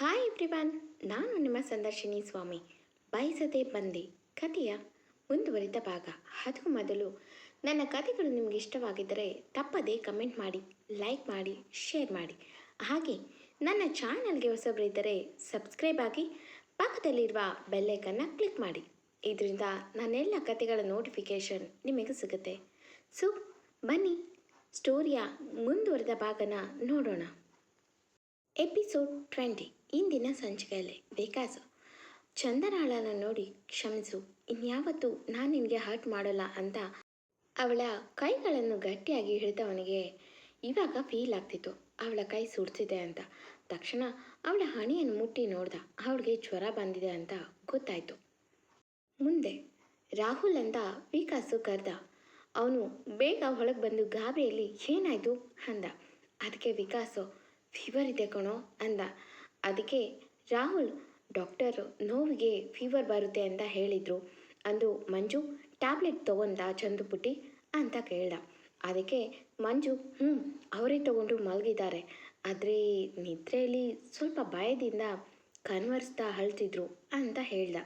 Hi everyone ನಾನು ನಿಮ್ಮ ಸಂದರ್ಶಿನಿ ಸ್ವಾಮಿ. ಬಯಸದೆ ಬಂದೆ. ಕಥೆಯ ಮುಂದುವರಿದ ಭಾಗ. ಅದು ಮೊದಲು, ನನ್ನ ಕಥೆಗಳು ನಿಮಗೆ ಇಷ್ಟವಾಗಿದ್ದರೆ ತಪ್ಪದೇ ಕಮೆಂಟ್ ಮಾಡಿ ಲೈಕ್ ಮಾಡಿ ಶೇರ್ ಮಾಡಿ. ಹಾಗೆ, ನನ್ನ ಚಾನಲ್ಗೆ ಹೊಸಬರಿದ್ದರೆ ಸಬ್ಸ್ಕ್ರೈಬ್ ಆಗಿ, ಪಕ್ಕದಲ್ಲಿರುವ ಬೆಲ್ಲೈಕನ್ನು ಕ್ಲಿಕ್ ಮಾಡಿ. ಇದರಿಂದ ನನ್ನೆಲ್ಲ ಕಥೆಗಳ ನೋಟಿಫಿಕೇಷನ್ ನಿಮಗೆ ಸಿಗುತ್ತೆ. ಸೊ ಬನ್ನಿ ಸ್ಟೋರಿಯ ಮುಂದುವರೆದ ಭಾಗನ ನೋಡೋಣ. ಎಪಿಸೋಡ್ ಟ್ವೆಂಟಿ ಇಂದಿನ ಸಂಚಿಕೆಯಲ್ಲಿ ವಿಕಾಸ್ ಚಂದನಾಳನ ನೋಡಿ ಕ್ಷಮಿಸು. ಇನ್ಯಾವತ್ತೂ ನಾನು ನಿನಗೆ ಹರ್ಟ್ ಮಾಡೋಲ್ಲ ಅಂತ ಅವಳ ಕೈಗಳನ್ನು ಗಟ್ಟಿಯಾಗಿ ಹಿಡಿದವನಿಗೆ ಇವಾಗ ಫೀಲ್ ಆಗ್ತಿತ್ತು. ಅವಳ ಕೈ ಸುಡ್ತಿದೆ ಅಂತ. ತಕ್ಷಣ ಅವಳ ಹಣೆಯನ್ನು ಮುಟ್ಟಿ ನೋಡ್ದ. ಅವಳಿಗೆ ಜ್ವರ ಬಂದಿದೆ ಅಂತ ಗೊತ್ತಾಯಿತು. ಮುಂದೆ ರಾಹುಲ್ ಅಂತ ವಿಕಾಸು ಕರೆದ. ಅವನು ಬೇಗ ಹೊಳಗೆ ಬಂದು ಗಾಬರಿಯಲ್ಲಿ ಏನಾಯಿತು ಅಂದ. ಅದಕ್ಕೆ ವಿಕಾಸು ಫೀವರ್ ಇದೆ ಕಣೋ ಅಂದ. ಅದಕ್ಕೆ ರಾಹುಲ್, ಡಾಕ್ಟರ್, ನೋವಿಗೆ ಫೀವರ್ ಬರುತ್ತೆ ಅಂತ ಹೇಳಿದರು. ಅಂದು ಮಂಜು ಟ್ಯಾಬ್ಲೆಟ್ ತೊಗೊಂಡ ಚಂದುಪುಟ್ಟಿ ಅಂತ ಕೇಳ್ದ. ಅದಕ್ಕೆ ಮಂಜು ಹ್ಞೂ ಅವರೇ ತಗೊಂಡು ಮಲಗಿದ್ದಾರೆ. ಆದರೆ ನಿದ್ರೆಯಲ್ಲಿ ಸ್ವಲ್ಪ ಭಯದಿಂದ ಕನ್ವರ್ಸ್ತಾ ಅಳ್ತಿದ್ರು ಅಂತ ಹೇಳ್ದ.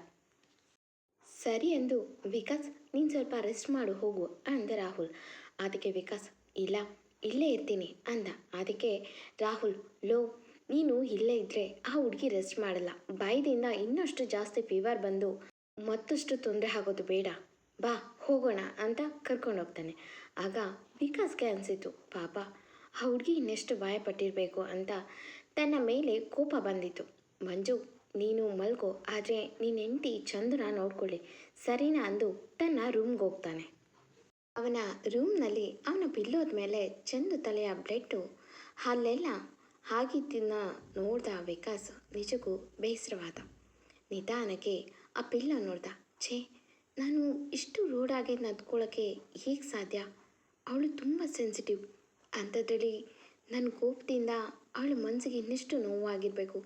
ಸರಿ ಅಂದು, ವಿಕಾಸ್, ನೀನು ಸ್ವಲ್ಪ ರೆಸ್ಟ್ ಮಾಡು, ಹೋಗು, ಅಂದ ರಾಹುಲ್. ಅದಕ್ಕೆ ವಿಕಾಸ್, ಇಲ್ಲ ಇಲ್ಲೇ ಇರ್ತೀನಿ ಅಂದ. ಅದಕ್ಕೆ ರಾಹುಲ್, ಲೋ, ನೀನು ಇಲ್ಲೇ ಇದ್ದರೆ ಆ ಹುಡುಗಿ ರೆಸ್ಟ್ ಮಾಡಲ್ಲ. ಬಾಯ್ದಿಂದ ಇನ್ನಷ್ಟು ಜಾಸ್ತಿ ಫೀವರ್ ಬಂದು ಮತ್ತಷ್ಟು ತೊಂದರೆ ಆಗೋದು ಬೇಡ. ಬಾ, ಹೋಗೋಣ ಅಂತ ಕರ್ಕೊಂಡು ಹೋಗ್ತಾನೆ. ಆಗ ವಿಕಾಸ್ಗೆ ಅನಿಸಿತು, ಪಾಪ, ಆ ಹುಡುಗಿ ಇನ್ನೆಷ್ಟು ಭಯಪಟ್ಟಿರಬೇಕು ಅಂತ ತನ್ನ ಮೇಲೆ ಕೋಪ ಬಂದಿತ್ತು ಮಂಜು, ನೀನು ಮಲ್ಗೋ, ಆದರೆ ನೀನು ಹೆಂಡತಿ ಚಂದನ ನೋಡ್ಕೊಳ್ಳಿ. ಸರಿನಾ ಅಂದು ತನ್ನ ರೂಮ್ಗೆ ಹೋಗ್ತಾನೆ. ಅವನ ರೂಮ್ನಲ್ಲಿ ಅವನ ಬಿಲ್ಲೋದ ಮೇಲೆ ಚಂದು ತಲೆಯ ಬ್ಲೆಡ್ಡು ಅಲ್ಲೆಲ್ಲ ಹಾಗಿದ್ದನ್ನ ನೋಡ್ದ ವಿಕಾಸ್ ನಿಜಕ್ಕೂ ಬೇಸರವಾದ. ನಿಧಾನಕ್ಕೆ ಆ ಪಿಲ್ಲ ನೋಡ್ದ. ಛೇ, ನಾನು ಇಷ್ಟು ರೂಢಾಗಿ ನದ್ಕೊಳ್ಳೋಕ್ಕೆ ಹೇಗೆ ಸಾಧ್ಯ? ಅವಳು ತುಂಬ ಸೆನ್ಸಿಟಿವ್. ಅಂಥದ್ರಲ್ಲಿ ನನ್ನ ಕೋಪದಿಂದ ಅವಳ ಮನಸ್ಸಿಗೆ ಇನ್ನೆಷ್ಟು ನೋವಾಗಿರಬೇಕು.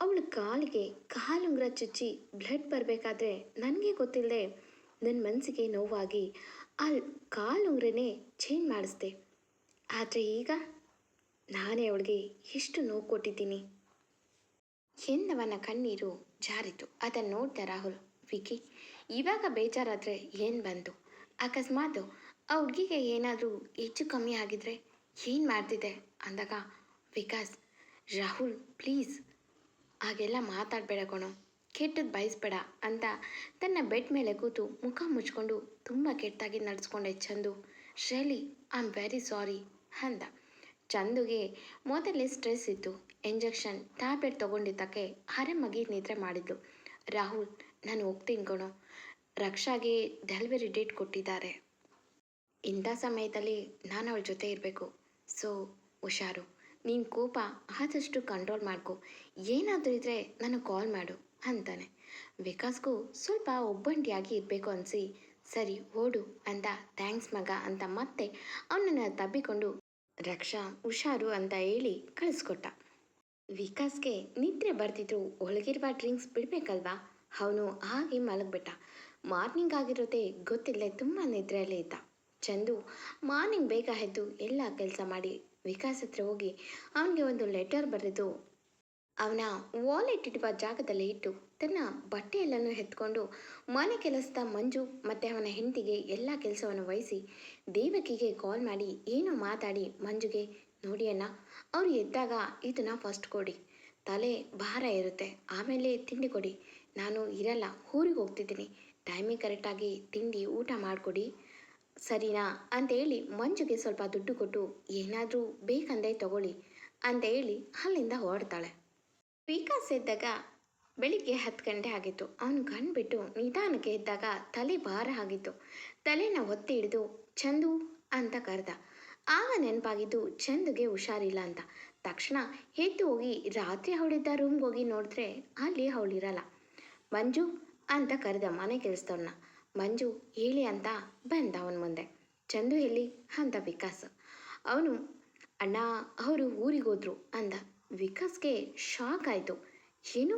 ಅವಳ ಕಾಲಿಗೆ ಕಾಲುಂಗ್ರ ಚುಚ್ಚಿ ಬ್ಲಡ್ ಬರಬೇಕಾದ್ರೆ ನನಗೆ ಗೊತ್ತಿಲ್ಲದೆ ನನ್ನ ಮನಸ್ಸಿಗೆ ನೋವಾಗಿ ಆ ಕಾಲುಂಗ್ರನೇ ಚೇಂಜ್ ಮಾಡಿಸ್ದೆ. ಆದರೆ ಈಗ ನಾನೇ ಅವಳಿಗೆ ಎಷ್ಟು ನೋವು ಕೊಟ್ಟಿದ್ದೀನಿ. ಎಂದವನ ಕಣ್ಣೀರು ಜಾರಿತು. ಅದನ್ನು ನೋಡ್ದ ರಾಹುಲ್, ವಿಕಿ, ಇವಾಗ ಬೇಜಾರಾದರೆ ಏನು ಬಂತು ಅಕಸ್ಮಾತ್ ಆ ಹುಡುಗಿಗೆ ಏನಾದರೂ ಹೆಚ್ಚು ಕಮ್ಮಿ ಆಗಿದ್ರೆ ಏನು ಮಾಡ್ತಿದ್ದೆ? ಅಂದಾಗ, ವಿಕಾಸ್, ರಾಹುಲ್ ಪ್ಲೀಸ್ ಹಾಗೆಲ್ಲ ಮಾತಾಡಬೇಡ ಕಣೋ. ಕೆಟ್ಟದ್ದು ಬಯಸ್ಬೇಡ ಅಂತ ತನ್ನ ಬೆಡ್ ಮೇಲೆ ಕೂತು ಮುಖ ಮುಚ್ಕೊಂಡು ತುಂಬ ಕೆಟ್ಟಾಗಿ ನಡೆಸ್ಕೊಂಡೆ Chandu. Shreli I am very sorry ಅಂದ. ಚಂದುಗೆ ಮೊದಲೇ ಸ್ಟ್ರೆಸ್ ಇತ್ತು. ಇಂಜೆಕ್ಷನ್ ಟ್ಯಾಬ್ಲೆಟ್ ತೊಗೊಂಡಿದ್ದಕ್ಕೆ ಆರಾಮಾಗಿ ನಿದ್ರೆ ಮಾಡಿದ್ಲು. ರಾಹುಲ್, ನಾನು ಹೋಗ್ತೀನಿ ಕಣೋ. ರಕ್ಷಾಗೆ ಡೆಲಿವರಿ ಡೇಟ್ ಕೊಟ್ಟಿದ್ದಾರೆ. ಇಂಥ ಸಮಯದಲ್ಲಿ ನಾನು ಅವಳ ಜೊತೆ ಇರಬೇಕು. ಸೊ ಹುಷಾರು. ನೀನು ಕೋಪ ಆದಷ್ಟು ಕಂಟ್ರೋಲ್ ಮಾಡ್ಕೋ. ಏನಾದರೂ ಇದ್ದರೆ ನನಗೆ ಕಾಲ್ ಮಾಡು. ಅಂತಾನೆ. ವಿಕಾಸ್ಗೂ ಸ್ವಲ್ಪ ಒಬ್ಬಂಟಿಯಾಗಿ ಇರಬೇಕು ಅನಿಸಿ, ಸರಿ ಓಡು ಅಂತ ಥ್ಯಾಂಕ್ಸ್ ಮಗ ಅಂತ ಮತ್ತೆ ಅವನನ್ನು ತಬ್ಬಿಕೊಂಡು ರಕ್ಷಾ, ಹುಷಾರು ಅಂತ ಹೇಳಿ ಕಳಿಸ್ಕೊಟ್ಟ. ವಿಕಾಸ್ಗೆ ನಿದ್ರೆ ಬರ್ತಿದ್ರು ಒಳಗಿರುವ ಡ್ರಿಂಕ್ಸ್ ಬಿಡಬೇಕಲ್ವಾ? ಅವನು ಹಾಗೆ ಮಲಗಿಬಿಟ್ಟ. ಮಾರ್ನಿಂಗ್ ಆಗಿರೋದೇ ಗೊತ್ತಿಲ್ಲದೆ ತುಂಬ ನಿದ್ರೆಯಲ್ಲೇ ಇದ್ದ. ಚಂದು ಮಾರ್ನಿಂಗ್ ಬೇಗ ಎದ್ದು ಎಲ್ಲ ಕೆಲಸ ಮಾಡಿ ವಿಕಾಸ್ ಹತ್ರ ಹೋಗಿ ಅವನಿಗೆ ಒಂದು ಲೆಟರ್ ಬರೆದು ಅವನ ವಾಲೆಟ್ ಇಡುವ ಜಾಗದಲ್ಲಿ ಇಟ್ಟು ತನ್ನ ಬಟ್ಟೆಯೆಲ್ಲನೂ ಎತ್ಕೊಂಡು ಮನೆ ಕೆಲಸದ ಮಂಜು ಮತ್ತು ಅವನ ಹೆಂಡತಿಗೆ ಎಲ್ಲ ಕೆಲಸವನ್ನು ವಹಿಸಿ ದೇವಕಿಗೆ ಕಾಲ್ ಮಾಡಿ ಏನೋ ಮಾತಾಡಿ ಮಂಜುಗೆ, ನೋಡಿ ಅಣ್ಣ, ಅವರು ಎದ್ದಾಗ ಇದನ್ನ ಫಸ್ಟ್ ಕೊಡಿ. ತಲೆ ಭಾರ ಇರುತ್ತೆ. ಆಮೇಲೆ ತಿಂಡಿ ಕೊಡಿ. ನಾನು ಇರಲ್ಲ, ಊರಿಗೆ ಹೋಗ್ತಿದ್ದೀನಿ. ಟೈಮಿಗೆ ಕರೆಕ್ಟಾಗಿ ತಿಂಡಿ ಊಟ ಮಾಡಿಕೊಡಿ. ಸರಿನಾ? ಅಂತೇಳಿ ಮಂಜುಗೆ ಸ್ವಲ್ಪ ದುಡ್ಡು ಕೊಟ್ಟು, ಏನಾದರೂ ಬೇಕಂದೇ ತಗೊಳ್ಳಿ ಅಂತ ಹೇಳಿ ಅಲ್ಲಿಂದ ಹೊರಡ್ತಾಳೆ. ವಿಕಾಸ್ ಎದ್ದಾಗ ಬೆಳಿಗ್ಗೆ ಹತ್ತು ಗಂಟೆ ಆಗಿತ್ತು. ಅವನು ಕಣ್ಬಿಟ್ಟು ನಿಧಾನಕ್ಕೆ ಎದ್ದಾಗ ತಲೆ ಭಾರ ಆಗಿತ್ತು. ತಲೆನ ಒತ್ತಿ ಹಿಡಿದು, ಚಂದು ಅಂತ ಕರೆದ. ಆಗ ನೆನಪಾಗಿದ್ದು, ಚಂದುಗೆ ಹುಷಾರಿಲ್ಲ ಅಂತ. ತಕ್ಷಣ ಎದ್ದು ಹೋಗಿ ರಾತ್ರಿ ಅವಳಿದ್ದ ರೂಮ್ಗೆ ಹೋಗಿ ನೋಡಿದ್ರೆ ಅಲ್ಲಿ ಅವಳಿರಲ್ಲ. ಮಂಜು ಅಂತ ಕರೆದ ಮನೆ ಕೆಲಸದವ್ರನ್ನ ಮಂಜು, ಹೇಳಿ ಅಂತ ಬಂದ ಅವನ ಮುಂದೆ. ಚಂದು ಎಲ್ಲಿ? ಅಂತ ವಿಕಾಸ್ ಅವನು, ಅಣ್ಣ, ಅವರು ಊರಿಗೆ ಹೋದ್ರು ಅಂದ. ವಿಕಾಸ್ಗೆ ಶಾಕ್ ಆಯಿತು. ಏನು?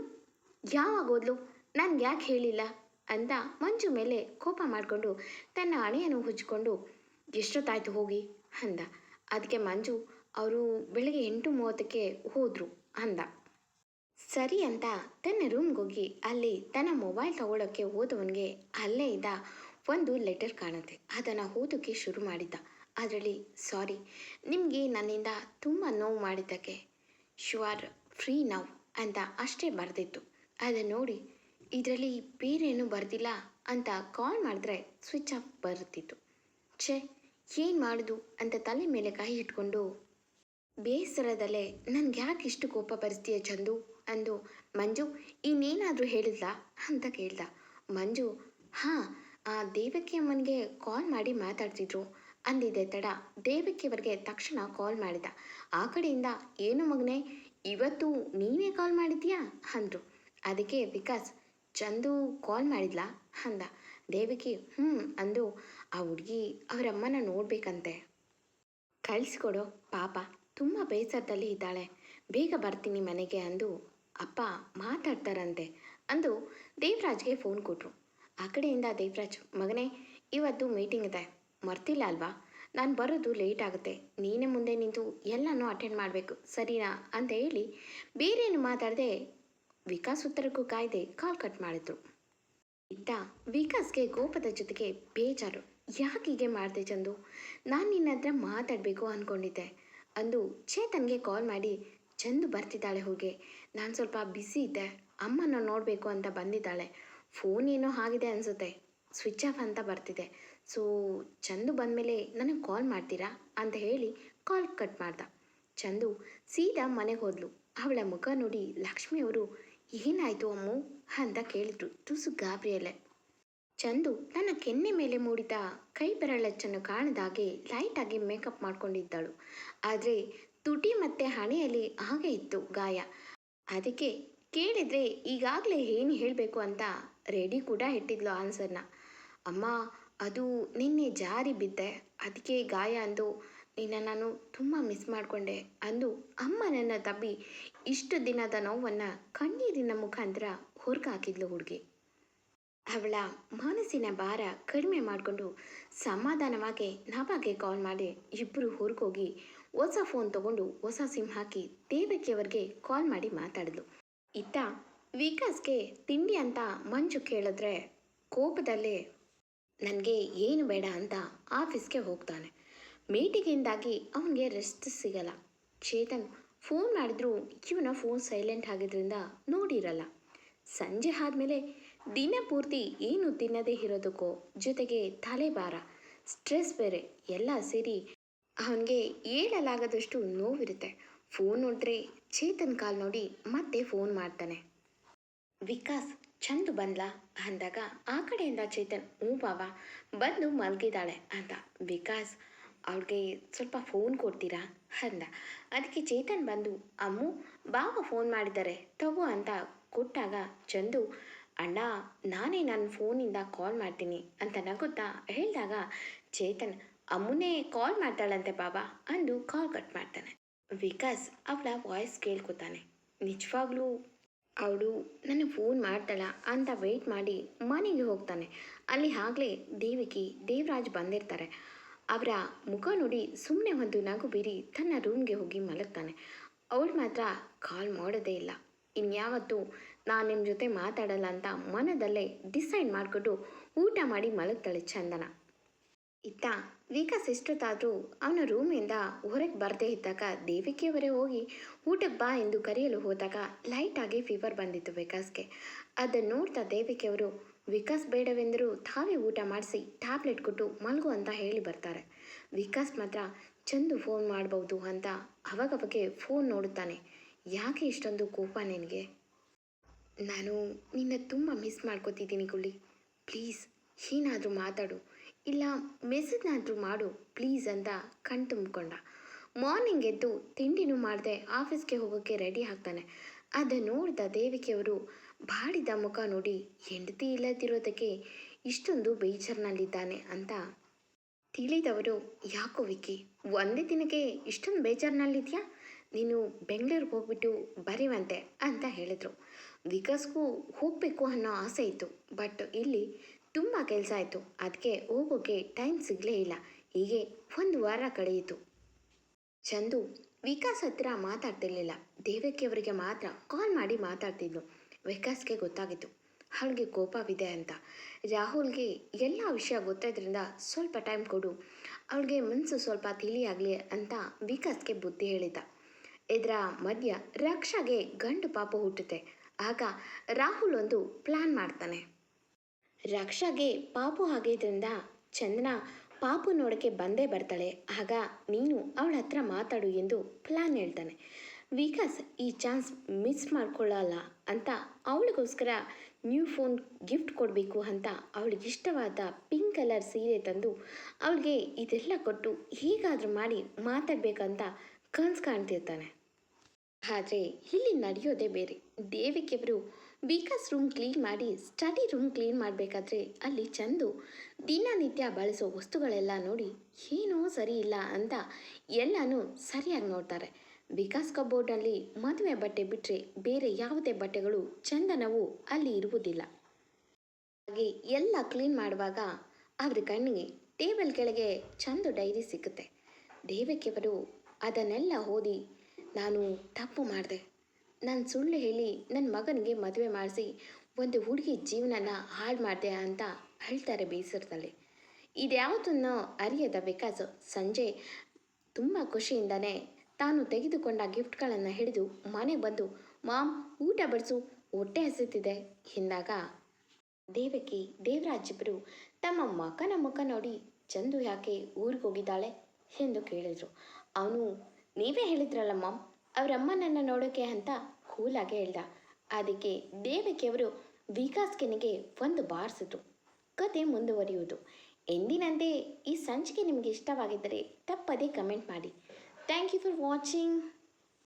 ಯಾವಾಗ ಹೋದ್ಲು? ನಾನು ಯಾಕೆ ಹೇಳಿಲ್ಲ? ಅಂತ ಮಂಜು ಮೇಲೆ ಕೋಪ ಮಾಡಿಕೊಂಡು ತನ್ನ ಹಣೆಯನ್ನು ಹುಚ್ಚಿಕೊಂಡು ಎಷ್ಟೊತ್ತಾಯ್ತು ಹೋಗಿ? ಅಂದ. ಅದಕ್ಕೆ ಮಂಜು ಅವರು ಬೆಳಗ್ಗೆ ಎಂಟು ಮೂವತ್ತಕ್ಕೆ ಹೋದರು ಅಂದ. ಸರಿ ಅಂತ ತನ್ನ ರೂಮ್ಗೆ ಹೋಗಿ ಅಲ್ಲಿ ತನ್ನ ಮೊಬೈಲ್ ತಗೊಳ್ಳೋಕ್ಕೆ ಹೋದವನಿಗೆ ಅಲ್ಲೇ ಇದ್ದ ಒಂದು ಲೆಟರ್ ಕಾಣುತ್ತೆ. ಅದನ್ನು ಓದೋಕ್ಕೆ ಶುರು ಮಾಡಿದ್ದ. ಅದರಲ್ಲಿ ಸಾರಿ ನಿಮಗೆ ನನ್ನಿಂದ ತುಂಬ ನೋವು ಮಾಡಿದ್ದಕ್ಕೆ ಶು ಆರ್ ಫ್ರೀ ನೌ ಅಂತ ಅಷ್ಟೇ ಬರೆದಿತ್ತು. ಅದನ್ನು ನೋಡಿ, ಇದರಲ್ಲಿ ಬೇರೇನು ಬರ್ದಿಲ್ಲ ಅಂತ ಕಾಲ್ ಮಾಡಿದ್ರೆ ಸ್ವಿಚ್ ಆಫ್ ಬರುತ್ತಿತ್ತು ಛೇ, ಏನು ಮಾಡೋದು ಅಂತ ತಲೆ ಮೇಲೆ ಕೈ ಇಟ್ಕೊಂಡು, ಬೇಸರದಲ್ಲೇ, ನನಗೆ ಯಾಕೆ ಇಷ್ಟು ಕೋಪ ಬರ್ತೀಯ ಚಂದು? ಅಂದು, ಮಂಜು, ಇನ್ನೇನಾದರೂ ಹೇಳಿದ್ಲಾ? ಅಂತ ಕೇಳ್ದ. ಮಂಜು, ಹಾಂ, ಆ ದೇವಕಿ ಅಮ್ಮನಿಗೆ ಕಾಲ್ ಮಾಡಿ ಮಾತಾಡ್ತಿದ್ರು. ಅಂದಿದ್ದೆ ತಡ. ದೇವಕಿಯವರಿಗೆ ತಕ್ಷಣ ಕಾಲ್ ಮಾಡಿದ. ಆ ಕಡೆಯಿಂದ, ಏನು ಮಗನೇ, ಇವತ್ತು ನೀನೇ ಕಾಲ್ ಮಾಡಿದ್ಯಾ ಅಂದರು. ಅದಕ್ಕೆ ವಿಕಾಸ್, ಚಂದು ಕಾಲ್ ಮಾಡಿದ್ಲಾ? ಅಂದ. ದೇವಕಿ ಹ್ಞೂ ಅಂದು. ಆ ಹುಡುಗಿ ಅವರಮ್ಮನ ನೋಡ್ಬೇಕಂತೆ. ಕಳಿಸ್ಕೊಡು, ಪಾಪ. ತುಂಬ ಬೇಸರದಲ್ಲಿ ಇದ್ದಾಳೆ. ಬೇಗ ಬರ್ತೀನಿ ಮನೆಗೆ ಅಂದು. ಅಪ್ಪ, ಮಾತಾಡ್ತಾರಂತೆ, ಅಂದು ದೇವರಾಜ್ಗೆ ಫೋನ್ ಕೊಟ್ಟರು ಆ ಕಡೆಯಿಂದ ದೇವರಾಜ್, ಮಗನೇ, ಇವತ್ತು ಮೀಟಿಂಗ್ ಇದೆ. ಮರ್ತಿಲ್ಲ ಅಲ್ವಾ? ನಾನು ಬರೋದು ಲೇಟ್ ಆಗುತ್ತೆ. ನೀನೇ ಮುಂದೆ ನಿಂತು ಎಲ್ಲನೂ ಅಟೆಂಡ್ ಮಾಡಬೇಕು, ಸರಿನಾ? ಅಂತ ಹೇಳಿ ಬೇರೇನು ಮಾತಾಡದೆ ವಿಕಾಸ್ ಉತ್ತರಕ್ಕೂ ಕಾಯ್ದೆ ಕಾಲ್ ಕಟ್ ಮಾಡಿದ್ರು. ಇತ್ತ ವಿಕಾಸ್ಗೆ ಗೋಪದ ಜೊತೆಗೆ ಬೇಜಾರು. ಯಾಕೆ ಹೀಗೆ ಮಾಡಿದೆ ಚಂದು? ನಾನು ನಿನ್ನ ಹತ್ರ ಮಾತಾಡಬೇಕು ಅಂದ್ಕೊಂಡಿದ್ದೆ ಅಂದು ಚೇತನ್ಗೆ ಕಾಲ್ ಮಾಡಿ, ಚಂದು ಬರ್ತಿದ್ದಾಳೆ ಹೋಗಿ. ನಾನು ಸ್ವಲ್ಪ ಬಿಸಿ ಇದ್ದೆ. ಅಮ್ಮನ ನೋಡಬೇಕು ಅಂತ ಬಂದಿದ್ದಾಳೆ. ಫೋನ್ ಏನೋ ಆಗಿದೆ ಅನಿಸುತ್ತೆ. ಸ್ವಿಚ್ ಆಫ್ ಅಂತ ಬರ್ತಿದೆ. ಸೊ ಚಂದು ಬಂದಮೇಲೆ ನನಗೆ ಕಾಲ್ ಮಾಡ್ತೀರಾ? ಅಂತ ಹೇಳಿ ಕಾಲ್ ಕಟ್ ಮಾಡ್ದ. ಚಂದು ಸೀದಾ ಮನೆಗೆ ಹೋದ್ಲು. ಅವಳ ಮುಖ ನೋಡಿ ಲಕ್ಷ್ಮಿಯವರು ಏನಾಯಿತು ಅಮ್ಮು? ಅಂತ ಕೇಳಿದ್ರು ತುಸು ಗಾಬರಿಯಲ್ಲೇ. ಚಂದು ತನ್ನ ಕೆನ್ನೆ ಮೇಲೆ ಮೂಡಿದ ಕೈ ಬೆರಳಚ್ಚನ್ನು ಕಾಣದಾಗೆ ಲೈಟಾಗಿ ಮೇಕಪ್ ಮಾಡ್ಕೊಂಡಿದ್ದಾಳು. ಆದರೆ ತುಟಿ ಮತ್ತು ಹಣೆಯಲ್ಲಿ ಹಾಗೆ ಇತ್ತು ಗಾಯ. ಅದಕ್ಕೆ ಕೇಳಿದರೆ ಈಗಾಗಲೇ ಏನು ಹೇಳಬೇಕು ಅಂತ ರೆಡಿ ಕೂಡ ಇಟ್ಟಿದ್ಲು ಆನ್ಸರ್ನ ಅಮ್ಮ ಅದು ನಿನ್ನೆ ಜಾರಿ ಬಿದ್ದೆ. ಅದಕ್ಕೆ ಗಾಯ ಅಂದು ನಿನ್ನ ನಾನು ತುಂಬ ಮಿಸ್ ಮಾಡಿಕೊಂಡೆ ಅಂದು ಅಮ್ಮ ನನ್ನ ತಬ್ಬಿ ಇಷ್ಟು ದಿನದ ನೋವನ್ನು ಕಣ್ಣೀರಿನ ಮುಖಾಂತರ ಹೊರಗೆ ಹಾಕಿದ್ಲು ಹುಡುಗಿ. ಅವಳ ಮನಸ್ಸಿನ ಭಾರ ಕಡಿಮೆ ಮಾಡಿಕೊಂಡು ಸಮಾಧಾನವಾಗಿ ನಾವಾಗೆ ಕಾಲ್ ಮಾಡಿ ಇಬ್ಬರು ಹೊರಗೋಗಿ ಹೊಸ ಫೋನ್ ತಗೊಂಡು ಹೊಸ ಸಿಮ್ ಹಾಕಿ ದೇವಕಿಯವರಿಗೆ ಕಾಲ್ ಮಾಡಿ ಮಾತಾಡಿದ್ಲು ಇತ್ತ ವಿಕಾಸ್ಗೆ ತಿಂಡಿ ಅಂತ ಮಂಜು ಕೇಳಿದ್ರೆ ಕೋಪದಲ್ಲೇ ನನಗೆ ಏನು ಬೇಡ ಅಂತ ಆಫೀಸ್ಗೆ ಹೋಗ್ತಾನೆ. ಮೀಟಿಂಗಿಂದಾಗಿ ಅವನಿಗೆ ರೆಸ್ಟ್ ಸಿಗಲ್ಲ. ಚೇತನ್ ಫೋನ್ ಮಾಡಿದ್ರು ಇವನ ಫೋನ್ ಸೈಲೆಂಟ್ ಆಗಿದ್ರಿಂದ ನೋಡಿರಲ್ಲ. ಸಂಜೆ ಆದಮೇಲೆ ದಿನ ಪೂರ್ತಿ ಏನು ತಿನ್ನದೇ ಇರೋದಕ್ಕೋ ಜೊತೆಗೆ ತಲೆಭಾರ ಸ್ಟ್ರೆಸ್ ಬೇರೆ, ಎಲ್ಲ ಸೇರಿ ಅವನಿಗೆ ಹೇಳಲಾಗದಷ್ಟು ನೋವಿರುತ್ತೆ. ಫೋನ್ ನೋಡಿದ್ರೆ ಚೇತನ್ ಕಾಲ್ ನೋಡಿ ಮತ್ತೆ ಫೋನ್ ಮಾಡ್ತಾನೆ. ವಿಕಾಸ್ ಚಂದು ಬಂದ್ಲಾ ಅಂದಾಗ ಆ ಕಡೆಯಿಂದ ಚೇತನ್, ಹ್ಞೂ ಬಾವ, ಬಂದು ಮಲಗಿದ್ದಾಳೆ ಅಂತ. ವಿಕಾಸ್ ಅವ್ಳಿಗೆ ಸ್ವಲ್ಪ ಫೋನ್ ಕೊಡ್ತೀರಾ? ಅಂದ. ಅದಕ್ಕೆ ಚೇತನ್ ಬಂದು, ಅಮ್ಮು, ಬಾವ ಫೋನ್ ಮಾಡಿದ್ದಾರೆ, ತಗೋ ಅಂತ ಕೊಟ್ಟಾಗ ಚಂದು, ಅಣ್ಣ, ನಾನೇ ನನ್ನ ಫೋನಿಂದ ಕಾಲ್ ಮಾಡ್ತೀನಿ ಅಂತ ನಗುತ್ತಾ ಹೇಳಿದಾಗ ಚೇತನ್, ಅಮ್ಮನೇ ಕಾಲ್ ಮಾಡ್ತಾಳಂತೆ ಬಾಬಾ ಅಂದು ಕಾಲ್ ಕಟ್ ಮಾಡ್ತಾನೆ. ವಿಕಾಸ್ ಅವಳ ವಾಯ್ಸ್ ಕೇಳ್ಕೊತಾನೆ. ನಿಜವಾಗ್ಲೂ ಅವಳು, ನನಗೆ ಫೋನ್ ಮಾಡ್ತಾಳ? ಅಂತ ವೆಯ್ಟ್ ಮಾಡಿ ಮನೆಗೆ ಹೋಗ್ತಾನೆ. ಅಲ್ಲಿ ಆಗಲೇ ದೇವಿಕಿ, ದೇವರಾಜ್ ಬಂದಿರ್ತಾರೆ. ಅವರ ಮುಖ ನೋಡಿ ಸುಮ್ಮನೆ ಒಂದು ನಗು ಬೀರಿ ತನ್ನ ರೂಮ್ಗೆ ಹೋಗಿ ಮಲಗ್ತಾನೆ. ಅವಳು ಮಾತ್ರ ಕಾಲ್ ಮಾಡೋದೇ ಇಲ್ಲ. ಇನ್ಯಾವತ್ತೂ ನಾನು ನಿಮ್ಮ ಜೊತೆ ಮಾತಾಡಲ್ಲ ಅಂತ ಮನದಲ್ಲೇ ಡಿಸೈಡ್ ಮಾಡಿಕೊಂಡು ಊಟ ಮಾಡಿ ಮಲಗ್ತಾಳೆ ಚಂದನ. ಇತ್ತ ವಿಕಾಸ್ ಎಷ್ಟೊತ್ತಾದರೂ ಅವನ ರೂಮಿಂದ ಹೊರಗೆ ಬರದೇ ಇದ್ದಾಗ ದೇವಿಕೆಯವರೇ ಹೋಗಿ ಊಟಕ್ಕೆ ಬಾ ಎಂದು ಕರೆಯಲು ಹೋದಾಗ ಲೈಟಾಗಿ ಫೀವರ್ ಬಂದಿತ್ತು ವಿಕಾಸ್ಗೆ. ಅದನ್ನು ನೋಡ್ತಾ ದೇವಿಕೆಯವರು, ವಿಕಾಸ್ ಬೇಡವೆಂದರೂ ತಾವೇ ಊಟ ಮಾಡಿಸಿ ಟ್ಯಾಬ್ಲೆಟ್ ಕೊಟ್ಟು ಮಲಗು ಅಂತ ಹೇಳಿ ಬರ್ತಾರೆ. ವಿಕಾಸ್ ಮಾತ್ರ ಚಂದು ಫೋನ್ ಮಾಡ್ಬೋದು ಅಂತ ಅವಾಗವಾಗೆ ಫೋನ್ ನೋಡುತ್ತಾನೆ. ಯಾಕೆ ಇಷ್ಟೊಂದು ಕೋಪ ನಿನಗೆ? ನಾನು ನಿನ್ನ ತುಂಬ ಮಿಸ್ ಮಾಡ್ಕೋತಿದ್ದೀನಿ ಗುಳ್ಳಿ. ಪ್ಲೀಸ್ ಏನಾದರೂ ಮಾತಾಡು, ಇಲ್ಲ ಮೆಸೇಜ್ನಾದರೂ ಮಾಡು, ಪ್ಲೀಸ್ ಅಂತ ಕಣ್ ತುಂಬಿಕೊಂಡ ಮಾರ್ನಿಂಗ್ ಎದ್ದು ತಿಂಡಿನೂ ಮಾಡದೆ ಆಫೀಸ್ಗೆ ಹೋಗೋಕ್ಕೆ ರೆಡಿ ಆಗ್ತಾನೆ. ಅದನ್ನು ನೋಡಿದ ದೇವಿಕೆಯವರು ಬಾಡಿದ ಮುಖ ನೋಡಿ ಹೆಂಡತಿ ಇಲ್ಲದಿರೋದಕ್ಕೆ ಇಷ್ಟೊಂದು ಬೇಜಾರಿನಲ್ಲಿದ್ದಾನೆ ಅಂತ ತಿಳಿದವರು, ಯಾಕೋ ವಿಕಿ ಒಂದೇ ದಿನಕ್ಕೆ ಇಷ್ಟೊಂದು ಬೇಜಾರಿನಲ್ಲಿದೆಯಾ? ನೀನು ಬೆಂಗಳೂರಿಗೆ ಹೋಗ್ಬಿಟ್ಟು ಬರೀವಂತೆ, ಅಂತ ಹೇಳಿದ್ರು. ವಿಕಾಸ್ಗೂ ಹೋಗಬೇಕು ಅನ್ನೋ ಆಸೆ ಇತ್ತು, ಬಟ್ ಇಲ್ಲಿ ತುಂಬ ಕೆಲಸ ಆಯಿತು. ಅದಕ್ಕೆ ಹೋಗೋಕ್ಕೆ ಟೈಮ್ ಸಿಗಲೇ ಇಲ್ಲ. ಹೀಗೆ ಒಂದು ವಾರ ಕಳೆಯಿತು. ಚಂದು ವಿಕಾಸ್ ಹತ್ರ ಮಾತಾಡ್ತಿರ್ಲಿಲ್ಲ. ದೇವಕ್ಕೆ ಅವರಿಗೆ ಮಾತ್ರ ಕಾಲ್ ಮಾಡಿ ಮಾತಾಡ್ತಿದ್ಲು. ವಿಕಾಸ್ಗೆ ಗೊತ್ತಾಗಿತ್ತು. ಅವಳಿಗೆ ಕೋಪವಿದೆ ಅಂತ. ರಾಹುಲ್ಗೆ ಎಲ್ಲ ವಿಷಯ ಗೊತ್ತಾದ್ರಿಂದ ಸ್ವಲ್ಪ ಟೈಮ್ ಕೊಡು. ಅವಳಿಗೆ ಮನಸ್ಸು ಸ್ವಲ್ಪ ತಿಳಿಯಾಗಲಿ ಅಂತ ವಿಕಾಸ್ಗೆ ಬುದ್ಧಿ ಹೇಳಿದ್ದ ಇದರ ಮಧ್ಯ ರಕ್ಷಾಗೆ ಗಂಡು ಪಾಪ ಹುಟ್ಟುತ್ತೆ. ಆಗ ರಾಹುಲ್ ಒಂದು ಪ್ಲ್ಯಾನ್ ಮಾಡ್ತಾನೆ. ರಕ್ಷಾಗೆ ಪಾಪು ಆಗಿದ್ದರಿಂದ ಚಂದನ ಪಾಪು ನೋಡೋಕ್ಕೆ ಬಂದೇ ಬರ್ತಾಳೆ. ಆಗ ನೀನು ಅವಳ ಹತ್ರ ಮಾತಾಡು ಎಂದು ಪ್ಲಾನ್ ಹೇಳ್ತಾನೆ. ವಿಕಾಸ್, ಈ ಚಾನ್ಸ್ ಮಿಸ್ ಮಾಡ್ಕೊಳ್ಳಲ್ಲ ಅಂತ ಅವಳಿಗೋಸ್ಕರ ನ್ಯೂ ಫೋನ್ ಗಿಫ್ಟ್ ಕೊಡಬೇಕು ಅಂತ ಅವಳಿಗೆ ಇಷ್ಟವಾದ ಪಿಂಕ್ ಕಲರ್ ಸೀರೆ ತಂದು ಅವಳಿಗೆ ಇದೆಲ್ಲ ಕೊಟ್ಟು ಹೀಗಾದರೂ ಮಾಡಿ ಮಾತಾಡಬೇಕಂತ ಕನ್ಸು ಕಾಣ್ತಿರ್ತಾನೆ. ಆದರೆ ಇಲ್ಲಿ ನಡೆಯೋದೇ ಬೇರೆ. ದೇವಿಕೆಯವರು ವಿಕಾಸ್ ರೂಮ್ ಕ್ಲೀನ್ ಮಾಡಿ, ಸ್ಟಡಿ ರೂಮ್ ಕ್ಲೀನ್ ಮಾಡಬೇಕಾದ್ರೆ ಅಲ್ಲಿ ಚಂದು ದಿನನಿತ್ಯ ಬಳಸೋ ವಸ್ತುಗಳೆಲ್ಲ ನೋಡಿ ಏನೋ ಸರಿ ಇಲ್ಲ ಅಂತ ಎಲ್ಲನೂ ಸರಿಯಾಗಿ ನೋಡ್ತಾರೆ. ವಿಕಾಸ್ ಕಬೋರ್ಡಲ್ಲಿ ಮದುವೆ ಬಟ್ಟೆ ಬಿಟ್ಟರೆ ಬೇರೆ ಯಾವುದೇ ಬಟ್ಟೆಗಳು ಚಂದನವು ಅಲ್ಲಿ ಇರುವುದಿಲ್ಲ. ಹಾಗೆ ಎಲ್ಲ ಕ್ಲೀನ್ ಮಾಡುವಾಗ ಅವ್ರ ಕಣ್ಣಿಗೆ ಟೇಬಲ್ ಕೆಳಗೆ ಚಂದು ಡೈರಿ ಸಿಗುತ್ತೆ ದೇವಕ್ಕೆವರು ಅದನ್ನೆಲ್ಲ ಓದಿ, ನಾನು ತಪ್ಪು ಮಾಡಿದೆ. ನಾನು ಸುಳ್ಳು ಹೇಳಿ ನನ್ನ ಮಗನಿಗೆ ಮದುವೆ ಮಾಡಿಸಿ ಒಂದು ಹುಡುಗಿ ಜೀವನನ ಹಾಳು ಮಾಡಿದೆ ಅಂತ ಹೇಳ್ತಾರೆ ಬೇಸರದಲ್ಲಿ. ಇದ್ಯಾವುದನ್ನು ಅರಿಯದ ವಿಕಾಸ್ ಸಂಜೆ ತುಂಬ ಖುಷಿಯಿಂದನೇ ತಾನು ತೆಗೆದುಕೊಂಡ ಗಿಫ್ಟ್ಗಳನ್ನು ಹಿಡಿದು ಮನೆಗೆ ಬಂದು, ಮಾಮ್, ಊಟ ಬಡಿಸು, ಹೊಟ್ಟೆ ಹಸಿತಿದೆ, ಎಂದಾಗ, ದೇವಕಿ ದೇವರಾಜಿಬ್ಬರು ತಮ್ಮ ಮಕನ ಮುಖ ನೋಡಿ ಚಂದು ಯಾಕೆ ಊರಿಗೆ ಹೋಗಿದ್ದಾಳೆ ಎಂದು ಕೇಳಿದರು. ಅವನು, ನೀವೇ ಹೇಳಿದ್ರಲ್ಲ ಮಾಮ್ ಅವರಮ್ಮನನ್ನು ನೋಡೋಕೆ ಅಂತ ಕೂಲಾಗೆ ಹೇಳ್ದ. ಅದಕ್ಕೆ ದೇವಕಿಯವರು ವಿಕಾಸ್ಗೆನಿಗೆ ಒಂದು ಬಾರಿಸಿದ್ರು. ಕತೆ ಮುಂದುವರಿಯುವುದು. ಎಂದಿನಂತೆ ಈ ಸಂಚಿಕೆ ನಿಮಗೆ ಇಷ್ಟವಾಗಿದ್ದರೆ ತಪ್ಪದೇ ಕಮೆಂಟ್ ಮಾಡಿ. Thank you for watching